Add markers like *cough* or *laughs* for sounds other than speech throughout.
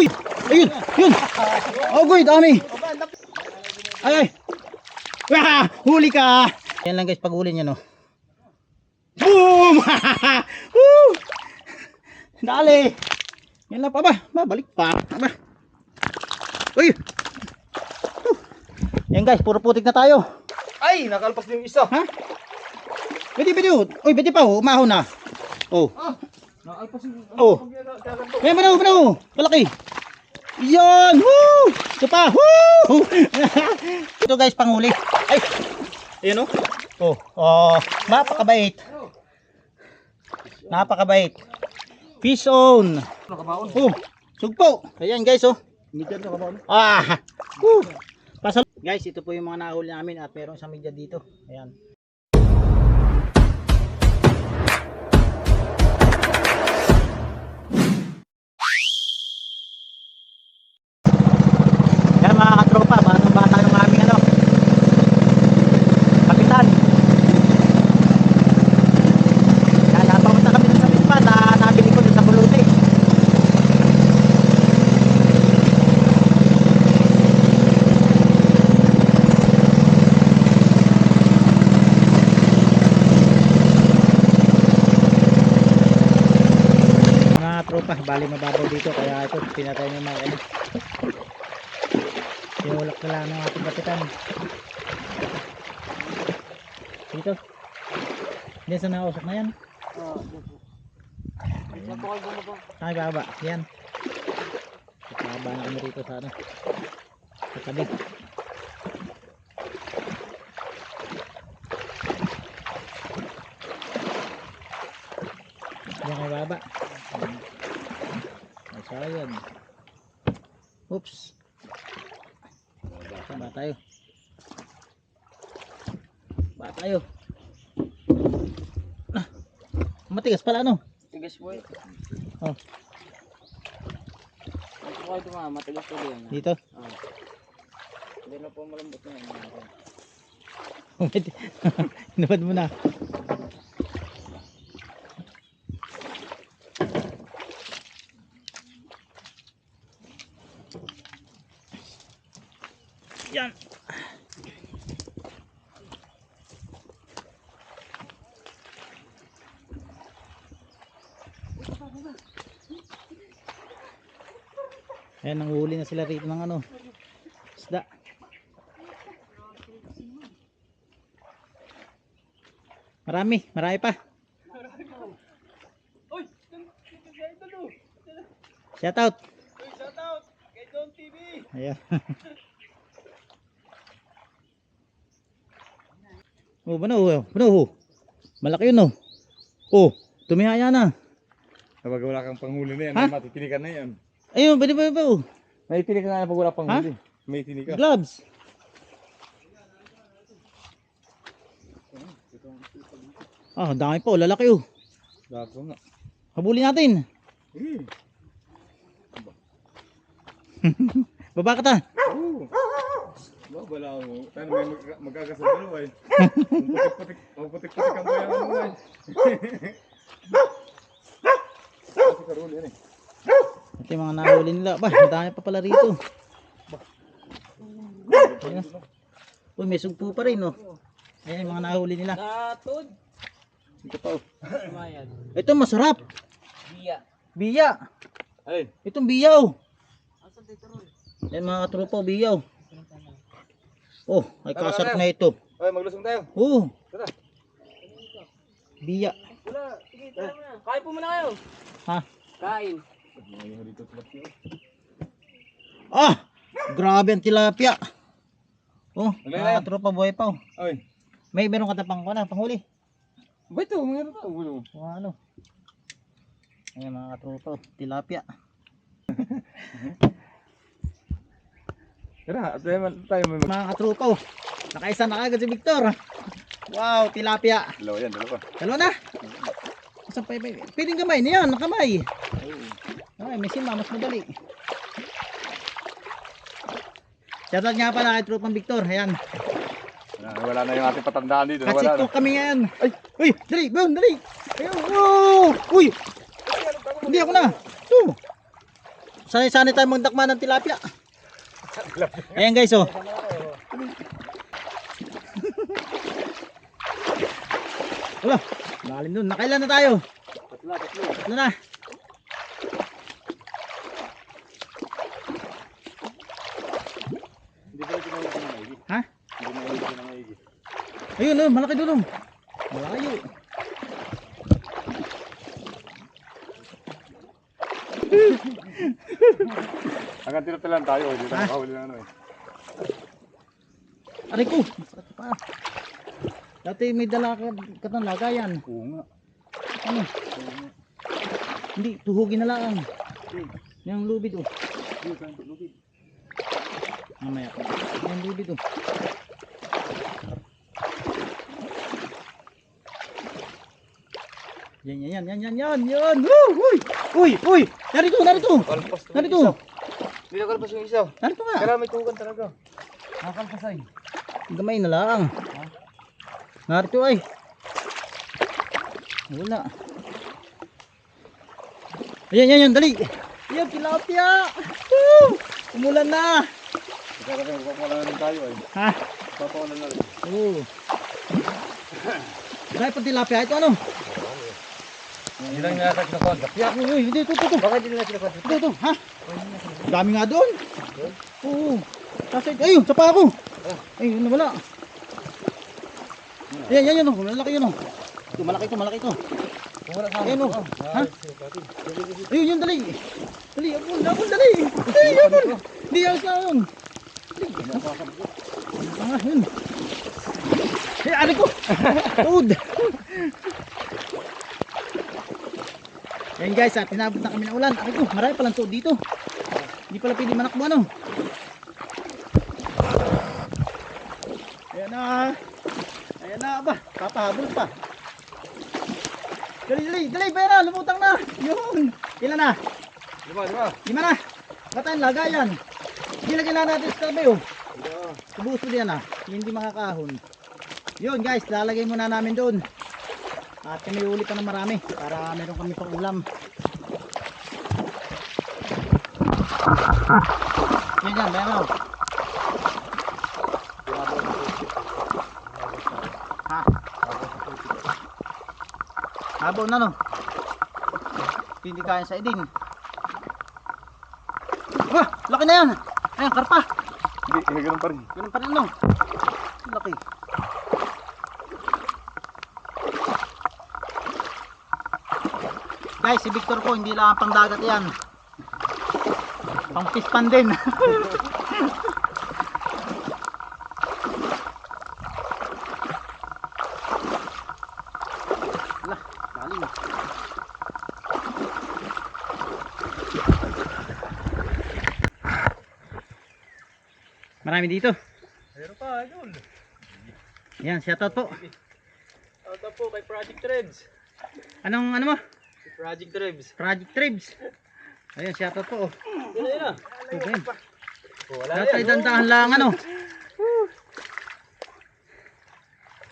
Uy! Ayun! Yun! Guy, dami! Ay, ay! Ah, huli ka! Yan lang guys, pag huli niya, no? Boom! *laughs* Woo! Dali! Yan lang pa ba? Ba, balik pa. Aba. Uy! Yan guys, puro putik na tayo. Ay, nakalpas na yung isa. Ha? Pwede. oh. Uy, pwede pa, oh. umahon na. Oh. Ah. Oh. May manaw, manaw. Malaki. Yan. Woo! Ito pa. Woo! *laughs* Ito guys, panghuli. Ay. Ayan oh. Oh. Oh. Napakabait. Napakabait. Fish on. Oh. Sugpo. Ayan guys oh. Ah. Woo! Pasal guys, ito po yung mga nahuli namin at meron sa media dito. Ayan. Pinatay ng mga ano sinulak na lang ng ating kapitan. Dito. Hindi sa nakausap na yan. Ay baba yan baba na kami rito sa ano sa tabi. Yan kay baba ay sayang oops ba tayo ba tayo ah, matigas pala ano Tigas boy. Oh. Ito ko ito mga matigas ko din. dito Ah. Hindi na po malambot na yan. *laughs* Hinabad *laughs* mo na. Ayan, nanguhuli na sila rito ng ano. Isda. Marami, marami pa. Shout out. Shout out kay Don TV. Ayan. *laughs* oh, bano, oh, bano, oh. Malaki yun, oh. Oh, tumihaya na. Kapag wala kang panghuli na yan, Ha? may matitinikan na yan. Ayun, pwede pa, pa, oh. May tinikan na pag wala panghuli. May tinikan. Gloves. Ah, dami pa, oh. Lalaki, oh. Dago nga. Habulin natin. Eh. *laughs* Baba ka ta. Oo. Ba, wala mo. Tayo may mag- magkakasabalo ay. *laughs* Putik-putik. Putik-putik ang kuya mo ay. *laughs* Karuli yan eh. Ito yung mga nahuli nila. Ba, dami pa pala rito. Ayan. Uy, may sugpo pa rin, oh. Ayan yung mga nahuli nila. Natod. Ito pa, oh. Ito masarap. Biya. Biya. Ay. Itong biyaw. Asan dito ron? Yan mga katropa, biyaw. Oh, ay Tara, kasarap na ito. Ay, maglusong tayo. Oh, Tara. biya. Wala. Sige, tara muna. Kain po muna kayo. Ha? Kain. Ah! Grabe ang tilapia. Oh, Ano mga yan? katropa, buhay pa. Oh. Ay. May meron ka tapang ko na, panghuli. Ba ito? Mayroon ka. Mga ano. Ayan mga katropa, oh, tilapia. Tara, tayo, man- tayo may mag... Mga katropa, oh. Nakaisa na agad si Victor. Wow, tilapia. Dalawa yan, dalawa. Dalawa na. Saan pa yung Pwedeng gamay na yan, nakamay. Ay, may sima, mas madali. Shoutout nga pala kay Tropang Victor. Ayan. Ah, Wala na yung ating patandaan dito. Wala ko na. kami ngayon. Ay, uy, dali, boom, dali. Ayun, oh, uy. Hindi ako na. Oh. sanay-sanay tayo magdakma ng tilapia. Ayan guys, oh. Wala, lalim dun. Nakailan na tayo? Tatlo, tatlo. Tatlo na. Hindi ba ito malaki na maigi? Ha? Na na maigi. Ayun, oh, malaki dun. oh. Malayo. *laughs* Hanggang tinatalan tayo, hindi Ha? na makahuli ng ano eh. Aray ko. Masakit pa. Dati may dala ka, ka ng lagayan. Oo nga. Ano? Hindi, tuhugin na lang. Yung lubid oh. Hindi, lubid? Mamaya ko. Yung lubid oh. Yan, yan, yan, yan, yan, yan, yan. Uy! Uy! Uy! Narito, narito! Narito! Hindi na kalpas yung isa. Narito nga! Kaya may tukan talaga. Nakalpas ay. Gamay na lang. Narito ay. Wala. Ayan, yan, yan, dali. Ayan, tilapia. Woo! Umulan na. Ikaw kasi magpapawala na rin tayo ay. Ha? Magpapawala na rin. Oo. Dahil pa tilapia, ito ano? Hindi lang nasa kinakondap. Uy, uy, hindi, ito, ito, ito. Bakit hindi na kinakondap? Ito, ito, ha? Dami nga doon. Oo. Kasi, ayun, sa pa ako. Ayun, nawala. Yan, yan, yan, oh. malaki yun, oh. Ito, malaki ito, malaki ito. Ayun, oh. Ha? Ayun, yun, dali. Dali, abon, abon, dali. Dali, abon. Hindi, ayos na yun. Ah, yun. Eh, ari ko. Tuod. Yan guys, ah, tinabot na kami ng ulan. Ari ko, marami palang tuod dito. Hindi pala pwede manakbo, ano. Ayan na. Ayan na, ba. Papahabol pa. Dali, dali, dali, pera, lumutang na. Yun. Ilan na? Lima, lima. Lima na. Batayan, lagayan. Gilagyan na natin sa tabi, oh. Subus mo diyan, ah. Hindi makakahon. Yun, guys, lalagay muna namin doon. At kami uli pa ng marami para meron kami pang ulam. Yan yan, meron. Ha? Habaw na no. Hindi kaya sa idin. Wah, laki na yan. Ayan, karpa. Hindi, hindi ganun pa rin. Ganun pa rin no. Laki. Guys, si Victor ko hindi lang pang dagat yan. Pang fish pan din. *laughs* Wala, lalim. Marami dito. Meron pa, idol. Yan, shoutout po. Out po kay Project Threads. Anong ano mo? Si Project Threads. Project Tribes. Ayan, shoutout po. Oh. Yan na. Okay. Oh, wala Dapat ay dandahan lang ano.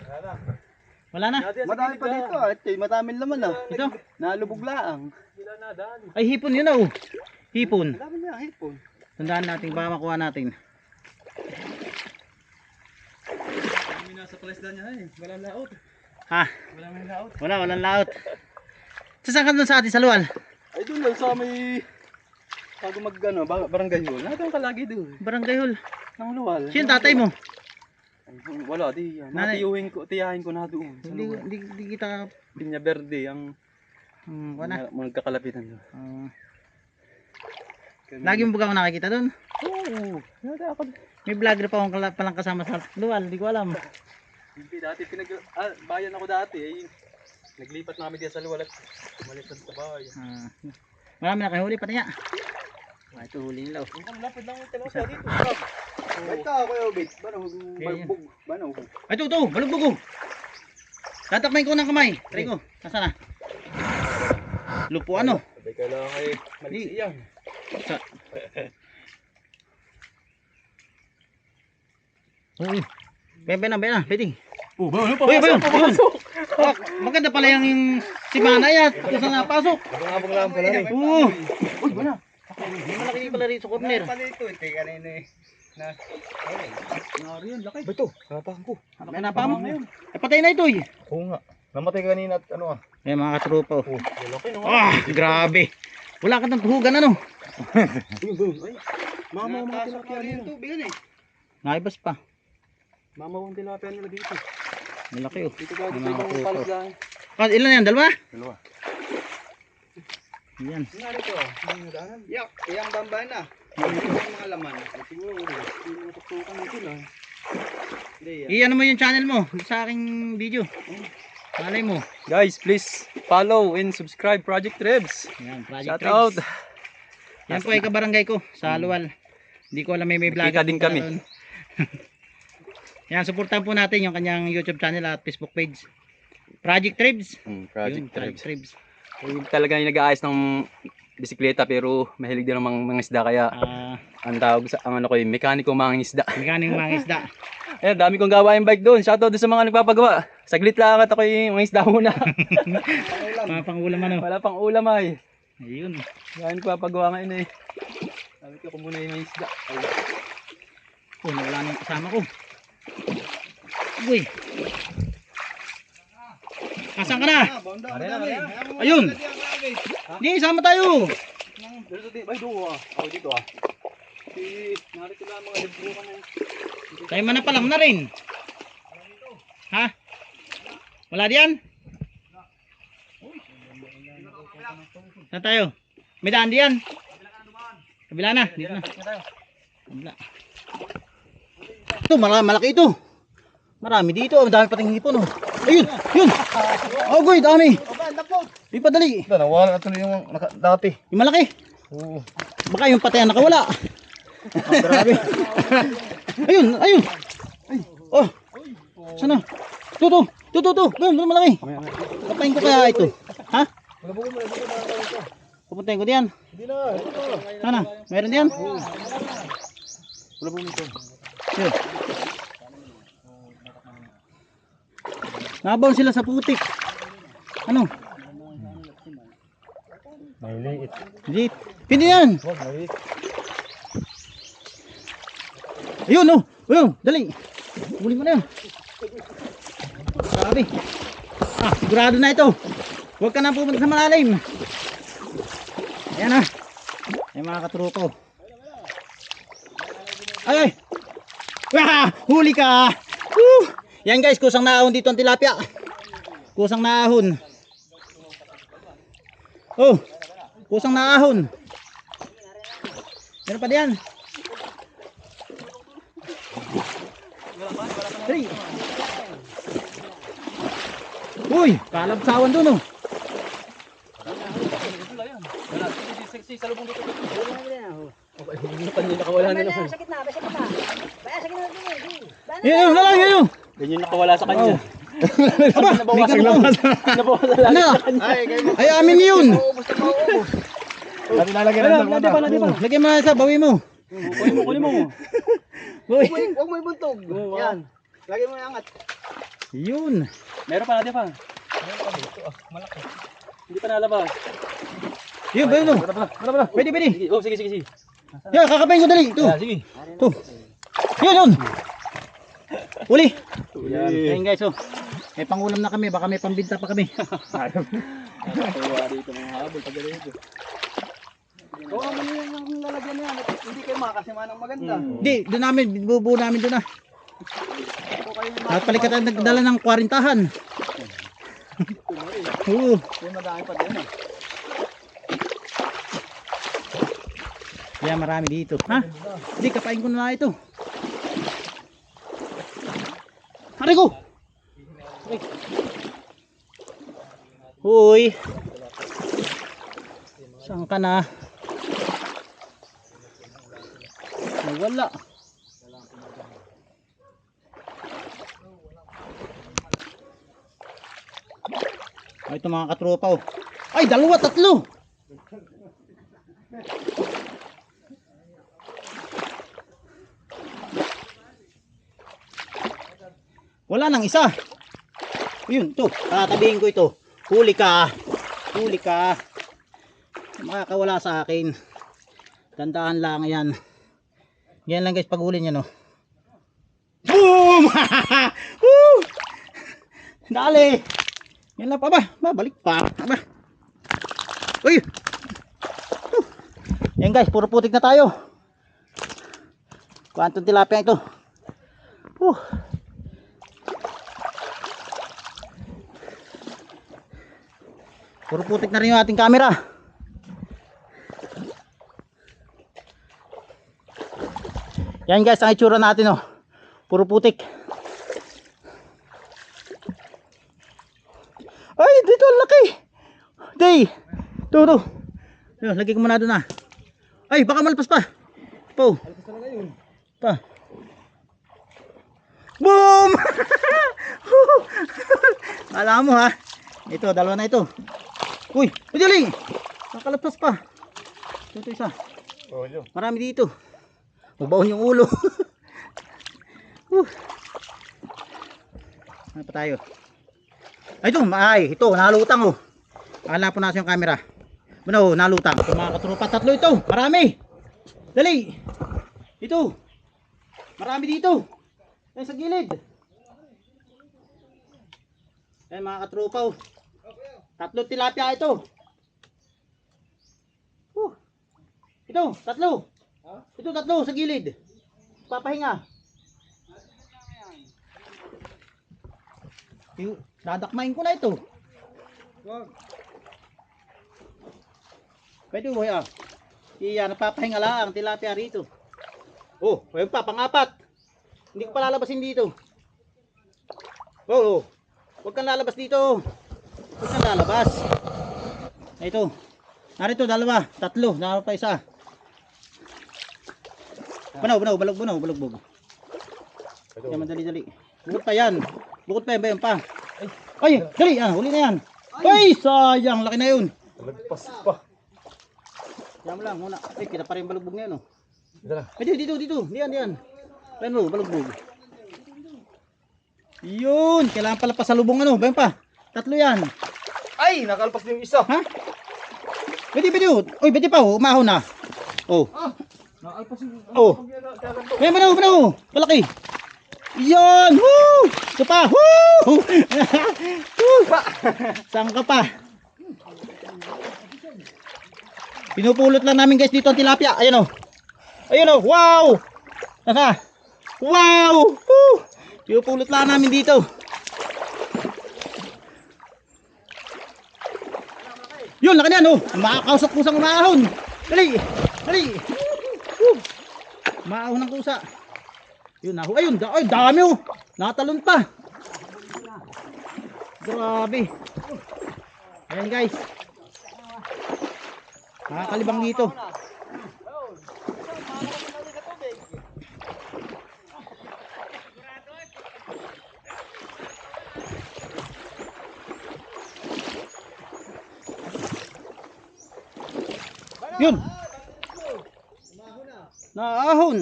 Wala na. Wala na. Madami pa dito. At madami laman ah. Ito. Nalubog laang. Wala na, daan. Ay, hipon yun oh. Hipon. Madami na, hipon. Tandaan natin, baka makuha natin. Kami nasa palesdan niya eh. Walang laot. Ha? Walang may laot. Wala, walang laot. Sa saan ka doon sa atin sa luwal? Ay doon lang sa may... Bago mag ano, ba- barangay yun. Natin ka lagi doon. Barangay Hall. Nang luwal. Yung tatay mo? Wala, di. Nanay. Natiyuhin ko, tiyahin ko na doon. Hindi, hindi, hindi kita... Pinya Verde, ang Hmm, wala. mga, kakalapitan doon. Ah, Kami- lagi mo ba ako nakikita doon? Oo. Nada ako. May vlogger pa akong kala- palang kasama sa luwal. Hindi ko alam. Hindi, dati pinag... Ah, bayan ako dati. Eh. Naglipat na kami diyan sa luwal at umalis sa bayan. Ah, marami na kayo huli pati nga. Ah, ito huli nila oh. Ang lapad lang yung talaga dito. Ito ako yung bit. Bano, balbog. Bano. Ay, ito, ito. Balugbog ko. Tatakmay ko ng kamay. Try ko. Nasaan na? Lupo ano? Sabay kailangan kayo maliksi yan. Sa... *laughs* Uy. Bebe na, bebe na. Pwede. Oh, ba, ano Uy, ba yun? Ba yun? Ah, maganda pala yung si Manay at kung saan napasok. Abang-abang lang pala rin. Oo. Uy, na? May malaki pala rito sa corner. Palito, ito kanina eh. Na, okay. Nari yan, laki. Ba ito? Napakan ko. May napam. Eh patay na ito eh. Oo nga. Namatay kanina at ano ah. Eh mga katropa oh. Oh, laki no. Ah, grabe. Wala ka ng tuhugan ano. Mama, mga tilapia nila. Tubigan eh. Naibas pa. Mama, mga tilapia nila dito. Malaki oh. Dito mga tayo katropa. palas lang. Ah, ilan yan? Dalawa? Dalawa. Yan. Hindi mo daanan. Yak, iyang bamba na. Hindi mo yung mga laman. Siguro, hindi mo tuktukan na sila. Hindi yan. I-ano mo yung channel mo sa aking video. Malay mo. Guys, please follow and subscribe Project Rebs. Yan, Project Shout out. Yan po ay kabarangay ko sa Luwal. Hindi ko alam may may vlog. Nakita din kami. *laughs* Yan, supportan po natin yung kanyang YouTube channel at Facebook page. Project Tribes. Hmm, Yun, Project Tribes. Yung talaga yung nag-aayos ng bisikleta pero mahilig din ng mga, mga isda kaya Ah, ang tawag sa ang ano ko yung mekaniko mga isda. *laughs* mekaning mga isda. *laughs* Ayan, dami kong gawain bike doon. Shoutout doon sa mga nagpapagawa. Saglit lang at ako yung mga isda muna. *laughs* Mga pangulam ano. Wala pang ulam ay. Ayun. Yan papagawa ngayon eh. Sabi ko muna yung mga isda. Ay, Oh, nawala na yung kasama ko. Uy. Asan ka na? Ayun. Di, sama tayo. Dito ah. Narito mga libro ka. Tayo man na palang na rin. Ha? Wala diyan? Saan tayo? May daan diyan? Kabila na. Dito na. Kabila. Ito, malaki, malaki ito. Marami dito. Ang dami pating hipon. Oh. Ayun, yun. Agoy, dami. Di pa dali. Ito, nawala na tuloy yung naka, dati. Yung malaki. Oo. Baka yung patay ang nakawala. Grabe. *laughs* ayun, ayun. Oh. Sana? Ito, ito. Ito, ito, ito. Boom, boom, malaki. Patayin ko kaya ito. Ha? Pupuntahin ko diyan. Hindi na. Sana? Meron diyan? Wala po nito. Yun. Nabaw sila sa putik. Ano? Maliliit. Jeep. Pindi yan. Huwag, maliliit. Ayun, oh. Ayun, dali. Huli mo na yan. Grabe. Ah, sigurado na ito. Huwag ka na pumunta sa malalim. Ayan ah. Ay mga katruko. Ay, ay. Wah, huli ka. Woo. Yan guys, kusang naahon dito ang tilapia. Kusang naahon. Oh, kusang naahon. Meron pa diyan. Three. Uy, kalabsawan doon oh. Nakawala na naman. Sa gitna, sa gitna. Baya sa gitna dun eh. Baya Yun, yun, yun, yun, yun. Yan yung nakawala sa kanya. Aba, Nabawasan may lang. Nabawasan lang. Ano? Ay, amin yun. Dati lalagyan ng ladi pa, ladi pa. Lagyan mo na sa bawi mo. Kunin mo, kunin mo. *laughs* Uy. Huwag mo ibuntog. Yan. Lagi mo angat. Yun. Meron pa, ladi pa. Meron pa dito. Ah, malaki. Hindi pa nalabas. Yun, tara, tara. Pwede, pwede. Sige, oh, sige, sige, sige. Yan, kakapain ko dali. Ito. Ah, sige. Ito. Yun, yun. Uli. Yan. Yan guys, oh. May pangulam na kami. Baka may pambinta pa kami. Kaya dito mga habol pag ganito. Oo, ano yan ang lalagyan. At Hindi kayo makasima ng maganda. Hindi, doon namin. Bubuo namin doon yung At palikat ang nagdala ng kwarintahan. Oo. Yung madami pa din. ah. Kaya marami dito. Ha? Hindi, kapain ko na lang ito. Aray ko! Uy! Saan ka na? Nawala. Ay, ito mga katropa oh. Ay, dalawa, tatlo! Wala nang isa. Yun, to. Tatabihin ko ito. Huli ka. Huli ka. Makakawala sa akin. Tandaan lang yan. Yan lang guys paghuli niya no. Boom! *laughs* Woo! Dali! Yan lang pa ba? Ba, balik pa. Ba. Uy! Yan guys, puro putik na tayo. Kuantong tilapia ito. Uh. Puro putik na rin yung ating camera. Yan guys, ang itsura natin oh. Puro putik. Ay, dito ang laki. Day. To, to. Yo, lagay ko muna doon ah. Ay, baka malpas pa. Po. Pa. Boom! *laughs* *laughs* Alam mo ha. Ito, dalawa na ito. Uy, pwede Nakalapas pa. Ito, isa. Oh, yun. Marami dito. Mabaon yung ulo. *laughs* uh. Ano pa tayo? Ay, ito, ay, ito, nalutang oh. Akala po nasa yung camera. Ano, nalutang. Ito mga katrupa, tatlo ito. Marami. Dali. Ito. Marami dito. Ay, sa gilid. Ay, mga katrupa oh. Tatlo tilapia ito. Uh. Ito, tatlo. Ito tatlo sa gilid. Papahinga. Yung dadakmain ko na ito. Pwede mo ah. Iya, napapahinga lang ang tilapia rito. Oh, ayun pa, pangapat. Hindi ko pa lalabasin dito. Oh, oh. Huwag kang lalabas dito. Huwag kang lalabas. Ito. Narito, dalawa, tatlo, dalawa pa isa. Banaw, banaw, balog, banaw, balog, balog. Yan, madali, dali. Bukod pa yan. Bukod pa yan, ba yan pa. Ay, dali, ah, huli na yan. Ay, sayang, laki na yun. Lagpas pa. Yan mo lang, muna. Ay, kita pa rin balugbog na yan, oh. Dito na. Ay, dito, dito, dito. Diyan, diyan. Ayan mo, balugbog. Yun, kailangan pala pasalubong ano, ba yan pa? Tatlo yan. Ay, nakalpas yung isa. Ha? Pwede, pwede, oh. Uy, pwede pa, oh. Umahon na. Oh. Nakalpas yung... Oh. May manaw, manaw. Malaki. Yan. Woo! Ito pa. Woo! *laughs* Woo! Saan ka pa? Pinupulot lang namin guys dito ang tilapia. Ayan o. Ayan o. Wow! Naka. Wow! Woo! Pinupulot lang namin dito. Yun, laki na oh. Makakausap kusang umahon. Dali. Dali. Maahon ng kusa. Yun na. Ayun, da ay, dami oh. Natalon pa. Grabe. Ayan guys. Nakakalibang dito. Yun. Naahon.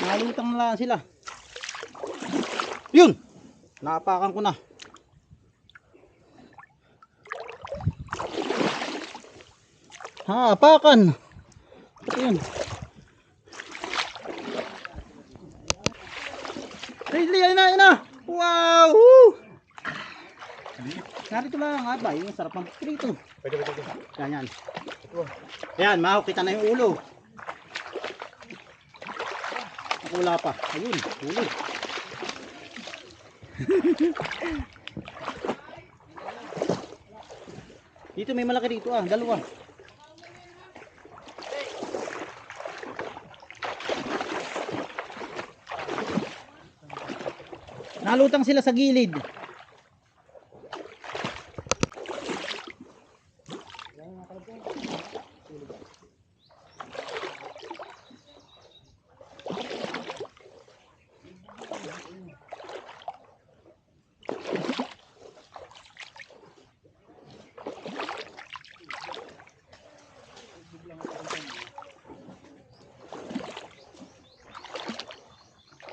Nalutang na lang sila. Yun. Naapakan ko na. Ha, apakan. Ito yun. Dali, ayun na, ayun na. Wow! Woo! Narito lang nga ba, yung sarap ng prito. Pwede, pwede. Ganyan. Ayan, mahal kita na yung ulo. Wala pa. Ayun, ulo. *laughs* dito may malaki dito ah, dalawa. Nalutang sila sa gilid.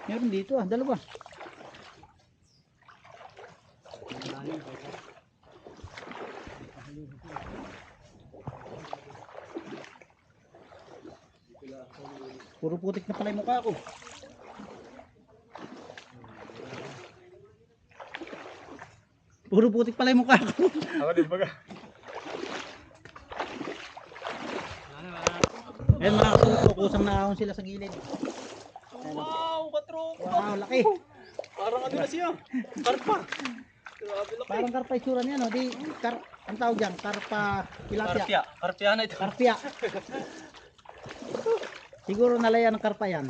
Meron dito ah, dalawa. Putik na pala yung mukha ko. Puro putik pala yung mukha ko. *laughs* Ako din baga. Ayan mga katuto, kusang naahon sila sa gilid. Wow, katrop. Wow, laki. Parang ano na siya. Karpa. Parang karpa itsura niya, no? Di, kar, ang tawag dyan, karpa tilapia. Karpia. Karpia na ito. Karpia. *laughs* Siguro nalaya ng karpa yan.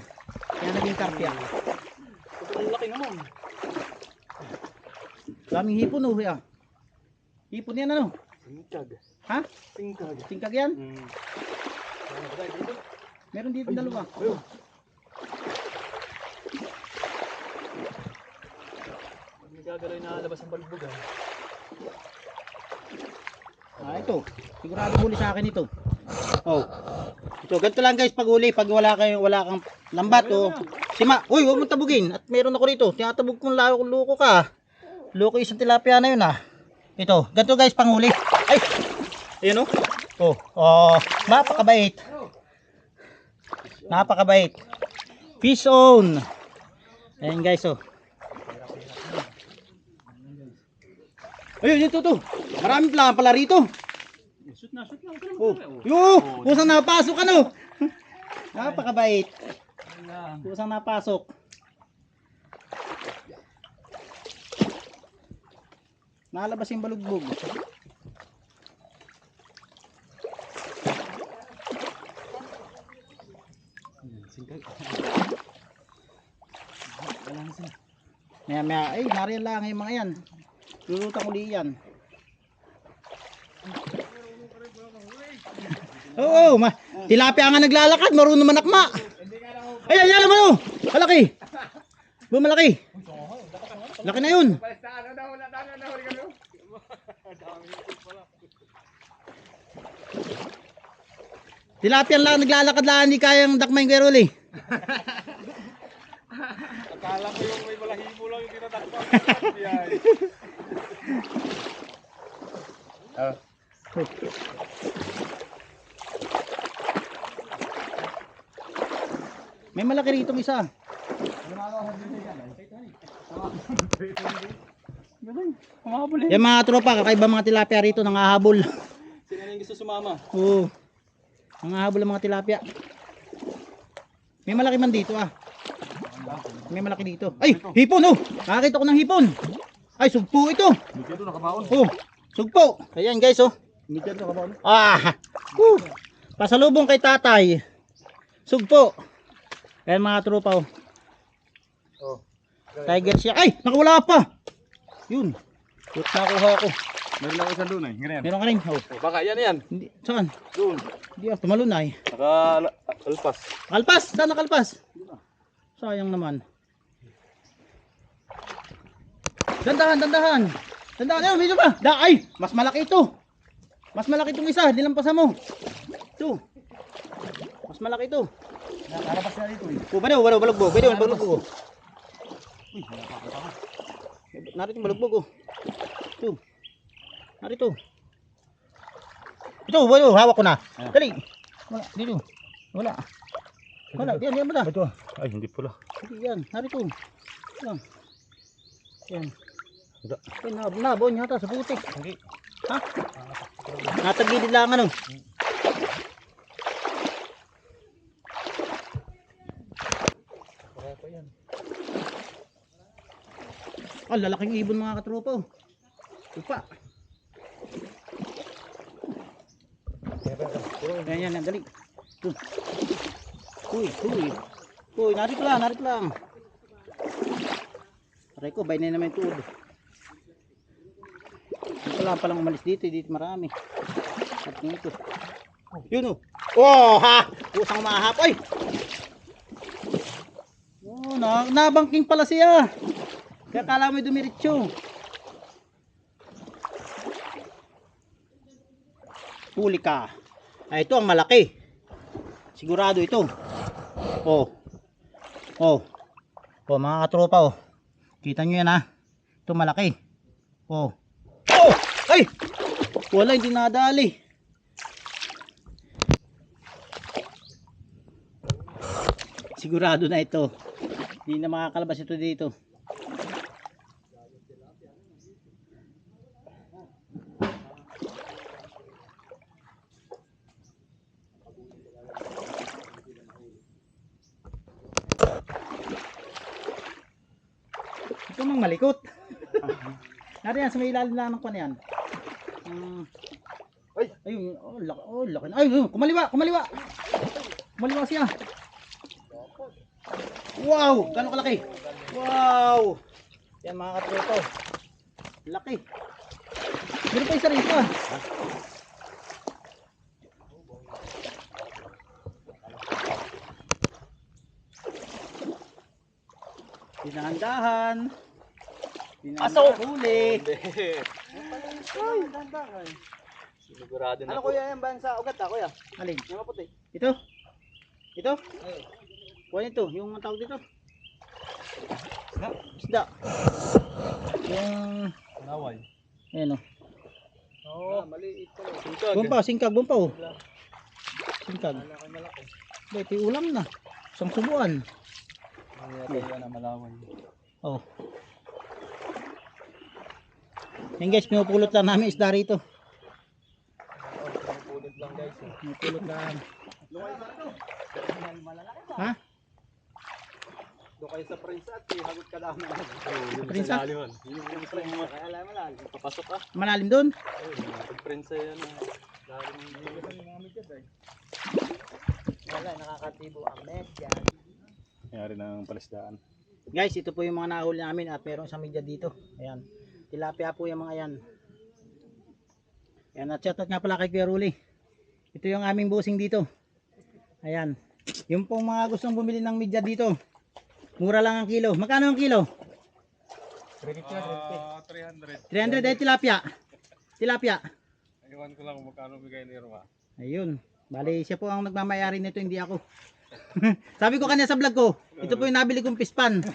Kaya naging karpia. Sobrang laki naman. Daming hipon, oh. Yeah. Hipon yan, ano? Tingkag. Ha? Tingkag. Tingkag yan? Dito? Meron dito dalawa. May gagalaw na labas ang balbugan. Ah, ito. Sigurado huli sa akin ito. Oh. Ito, ganito lang guys pag huli, pag wala kayo, wala kang lambat oh. Sima, uy, huwag mong tabugin. At meron ako rito. Tinatabog kong lako, loko ka. Loko isang tilapia na yun ah. Ito, ganito guys panghuli. Ay. Ayun oh. Oh, oh, napakabait. Napakabait. Fish on. Ayan guys oh. Ayun, ito to. Marami pala pala rito. Shoot na, shoot na. Oh, yo, kusang napasok ano? *laughs* Napakabait. Kusang napasok. Nalabas yung balugbog. Maya maya, ay nariyan lang yung mga yan. Lulutang uli yan. Oo, ma tilapia nga naglalakad, marunong manakma. Ay, ay, alam mo, oh. malaki. Bumalaki. Laki na yun. Tilapia lang naglalakad lang, hindi kayang dakmayin kay Rolly. Akala ko yung may balahibo lang yung tinatakpan. *laughs* Yan. May malaki rito isa. Kumahabol eh. Yung mga tropa, kakaiba mga tilapia rito, nangahabol. Sino na yung gusto sumama? Oo. Nangahabol ang mga tilapia. May malaki man dito ah. May malaki dito. Ay, hipon oh. Nakakita ko ng hipon. Ay, sugpo ito. Dito nakabaon. Oh, sugpo. Ayan guys oh. Dito nakabaon. Ah. Woo. Pasalubong kay tatay. Sugpo. Ayan mga tropa oh. Oh. Tiger siya. Ay, nakawala pa. Yun. Shoot na kuha ko. Meron ako isang doon eh. Ganyan. Meron ka rin. Oh. Oh, baka yan yan. Hindi. Saan? Doon. Hindi ah, tumalon na eh. Naka-alpas. Kalpas! Saan nakalpas? Sayang naman. Dandahan, dandahan. Dandahan, ayun, medyo pa. Da, ay, mas malaki ito. Mas malaki itong isa, nilampasan mo. Ito. Mas malaki ito. Nakapas na dito eh. Oh, badaw, badaw, balugbog. Pwede mo, balugbog. oh. Narito yung balugbog oh. Ito. Narito. Ito, badaw, hawak ko na. Dali. Wala, dito. Wala. Wala, diyan, diyan ba na? Ito. Ay, hindi pula. Hindi yan, narito. Yan. Yan. Wala. Yan, nab nabon yata sa putik. Hindi. Ha? Natagilid lang ano. Ah, lalaking ibon mga katropa. oh. Upa. Yan, yan, yan, dali. Uy, uy. Uy, narito lang, narito lang. Aray ko, bay na naman yung tuod. Dito lang palang umalis dito, dito marami. At nito. Yun oh. Oh, ha! Pusang mahap. Ay! Oh, na nabangking pala siya. Kaya kala mo dumiretso. Huli ka. Ay, ito ang malaki. Sigurado ito. Oh. Oh. Oh, mga katropa oh. Kita nyo yan ha. Ito malaki. Oh. Ay! Wala, hindi nadali. Sigurado na ito. Hindi na makakalabas ito dito. Ito mang malikot. Nariyan sa may ilalim lang ng kwan yan. Hmm. Ay, ayun, oh, laki, oh, laki. Ay, oh, kumaliwa, kumaliwa. Kumaliwa siya. Wow, gano'ng kalaki? Wow. Yan mga katropa. Laki. Meron pa isa rito ah. Dinahan-dahan. Dinahan-dahan huli. Sigurado na Ano po. kuya yan ba sa ugat ha kuya? Alin? Yung maputi. Ito? Ito? Kuha ito, yung tawag dito. Isda. Isda. Yung, Naway. ayan o. Oo. Ah, maliit ko. Singkag. Bumpa, singkag, bumpa o. Singkag. Malaki malaki. Ito yung ulam na. Isang subuan. Na na malaway. Oh. Yan guys, pinupulot lang namin isda rito. Pulot lang guys. eh. Pinupulot lang. Ha? Doon kayo sa prince at hagot ka namin. Yung Prinsa? Yung yung prinsa. Kaya alam mo lang. Papasok ah. Malalim doon? Yung prinsa yan. ah. Lalim Wala, nakakatibo ang mes yan. Nangyari ng palisdaan. Guys, ito po yung mga nahuli namin at meron isang media dito. Ayan. Tilapia po yung mga yan. Ayan, at shoutout nga pala kay Kuya Ruli. Ito yung aming busing dito. Ayan. Yung pong mga gustong bumili ng media dito. Mura lang ang kilo. Magkano ang kilo? Ah, 300. 300 ay tilapia. Tilapia. Ewan ko lang kung magkano bigay ni Irma. Ayun. Bali, siya po ang nagmamayari nito, hindi ako. *laughs* Sabi ko kanya sa vlog ko, ito po yung nabili kong pispan. *laughs*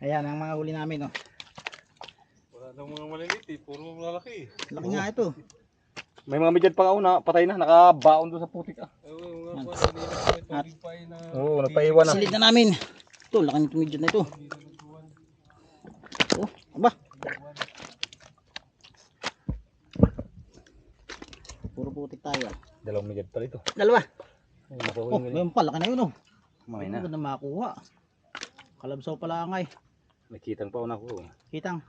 Ayan, ang mga huli namin, oh. Wala daw mga maliliit eh. Puro malalaki. Laki nga ito. May mga midyad pa una, patay na, nakabaon doon sa putik ah. Oo, mga na may tubig pa eh na. Oo, nagpaiwan na. Silid na namin. Ito, laki nito medyo na ito. Oh, aba. Puro putik tayo. Dalawang midyad pala ito. Dalawa. Ay, Oh, yun. pa, laki na yun, oh. Mamay na. na makuha? Kalabsaw pala nga eh. Nakitang pa una ko. Kitang.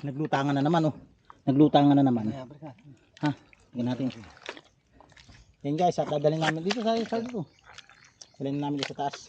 Naglutangan na naman oh. Naglutangan na naman. Ha? Tingnan natin. Yan guys, at dadalhin namin dito sa sa dito. Dalhin namin dito sa taas.